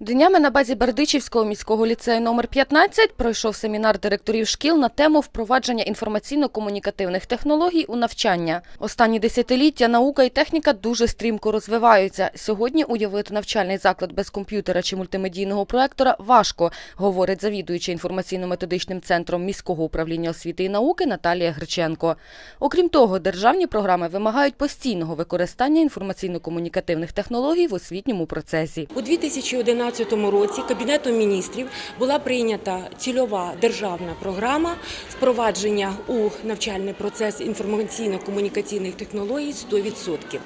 Днями на базі Бердичівського міського ліцею номер 15 пройшов семінар директорів шкіл на тему впровадження інформаційно-комунікативних технологій у навчання. Останні десятиліття наука і техніка дуже стрімко розвиваються. Сьогодні уявити навчальний заклад без комп'ютера чи мультимедійного проектора важко, говорить завідуюча інформаційно-методичним центром міського управління освіти і науки Наталія Гриченко. Окрім того, державні програми вимагають постійного використання інформаційно-комунікативних технологій в освітньому процесі. У 2011 році Кабінетом міністрів була прийнята цільова державна програма впровадження у навчальний процес інформаційно-комунікаційних технологій 100%.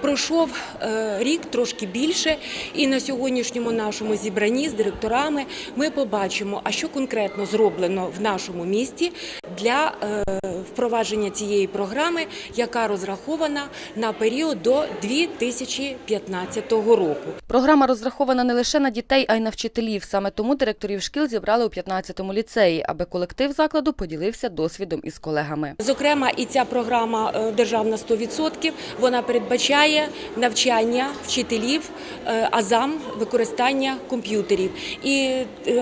Пройшов е, рік трошки більше, і на сьогоднішньому нашому зібранні з директорами ми побачимо, а що конкретно зроблено в нашому місті для е, впровадження цієї програми, яка розрахована на період до 2015 року. Програма розрахована не лише на дітей, а й на вчителів. Саме тому директорів шкіл зібрали у 15-му ліцеї, аби колектив закладу поділився досвідом із колегами. Зокрема, і ця програма е, державна 100%, вона передбачає навчання вчителів е, азам використання комп'ютерів. І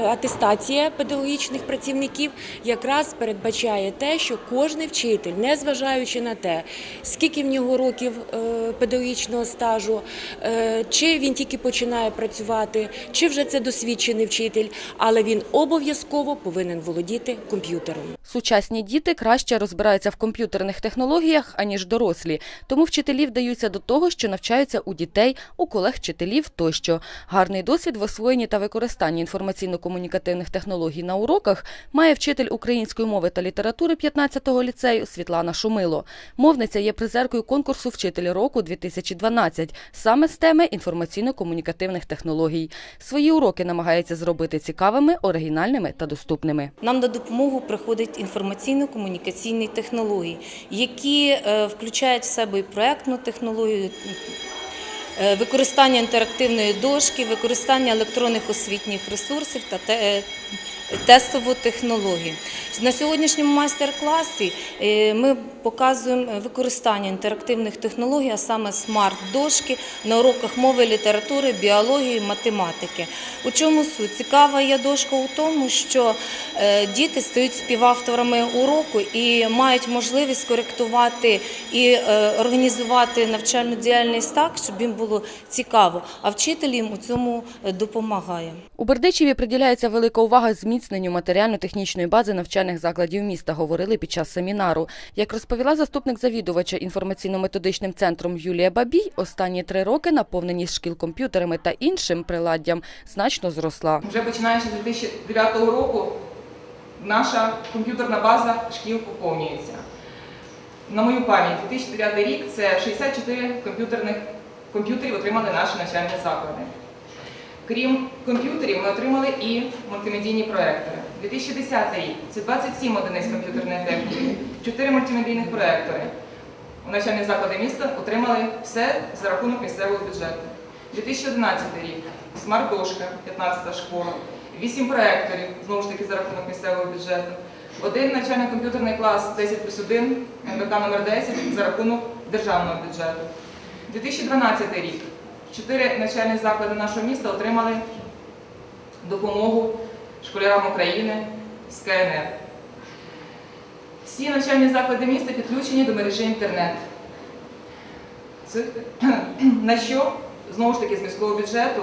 атестація педагогічних працівників якраз передбачає те, що кожен вчитель, незважаючи на те, скільки в нього років е, педагогічного стажу, е, чи він тільки починає працювати, чи вже це досвідчений вчитель, але він обов'язково повинен володіти комп'ютером. Сучасні діти краще розбираються в комп'ютерних технологіях, аніж дорослі. Тому вчителі вдаються до того, що навчаються у дітей, у колег вчителів тощо. Гарний досвід в освоєнні та використанні інформаційно-комунікативних технологій на уроках має вчитель української мови та літератури 15-го ліцею Світлана Шумило. Мовниця є призеркою конкурсу «Вчитель року 2012» саме з теми інформаційно-комунікативних технологій. Свої уроки намагається зробити цікавими, оригінальними та доступними. Нам на допомогу приходять інформаційно-комунікаційні технології, які е, включають в себе і проектну технологію, е, використання інтерактивної дошки, використання електронних освітніх ресурсів та е, тестову технологію. На сьогоднішньому майстер-класі е, ми показуємо використання інтерактивних технологій, а саме смарт-дошки на уроках мови, літератури, біології, математики. У чому суть? Цікава є дошка у тому, що е, діти стають співавторами уроку і мають можливість коректувати і е, організувати навчальну діяльність так, щоб їм було цікаво, а вчитель їм у цьому е, допомагає. У Бердичеві приділяється велика увага зміцненню матеріально-технічної бази навчальних закладів міста, говорили під час семінару. Як розповіла заступник завідувача інформаційно-методичним центром Юлія Бабій, останні три роки наповненість шкіл комп'ютерами та іншим приладдям значно зросла. Вже починаючи з 2009 року наша комп'ютерна база шкіл поповнюється. На мою пам'ять, 2009 рік це 64 комп'ютерних комп'ютерів отримали наші навчальні заклади. Крім комп'ютерів, ми отримали і мультимедійні проектори. 2010 рік це 27 одиниць комп'ютерної техніки, 4 мультимедійних проектори. У навчальні заклади міста отримали все за рахунок місцевого бюджету. 2011 рік смарт-дошка, 15 школа, 8 проекторів, знову ж таки за рахунок місцевого бюджету, один навчально-комп'ютерний клас 10 плюс 1, МВК номер 10 за рахунок державного бюджету. 2012 рік чотири навчальні заклади нашого міста отримали допомогу школярам України з КНР. Всі навчальні заклади міста підключені до мережі інтернет. На що, знову ж таки, з міського бюджету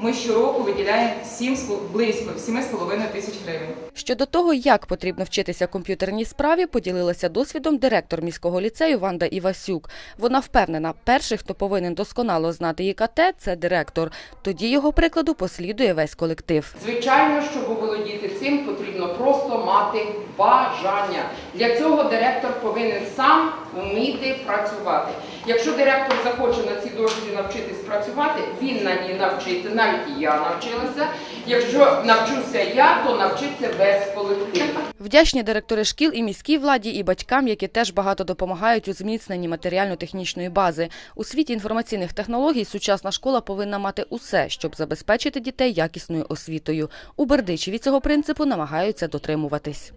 ми щороку виділяємо 7, з пол- близько 7,5 тисяч гривень. Щодо того, як потрібно вчитися комп'ютерній справі, поділилася досвідом директор міського ліцею Ванда Івасюк. Вона впевнена, перший, хто повинен досконало знати ІКТ, це директор. Тоді його прикладу послідує весь колектив. Звичайно, щоб володіти цим, потрібно просто мати бажання. Для цього директор повинен сам вміти працювати. Якщо директор захоче на цій дошці навчитись працювати, він на ній навчиться. Навіть і я навчилася. Якщо навчуся я, то навчиться весь колектив. Вдячні директори шкіл і міській владі, і батькам, які теж багато допомагають у зміцненні матеріально-технічної бази. У світі інформаційних технологій сучасна школа повинна мати усе, щоб забезпечити дітей якісною освітою. У Бердичеві цього принципу намагаються дотримуватись.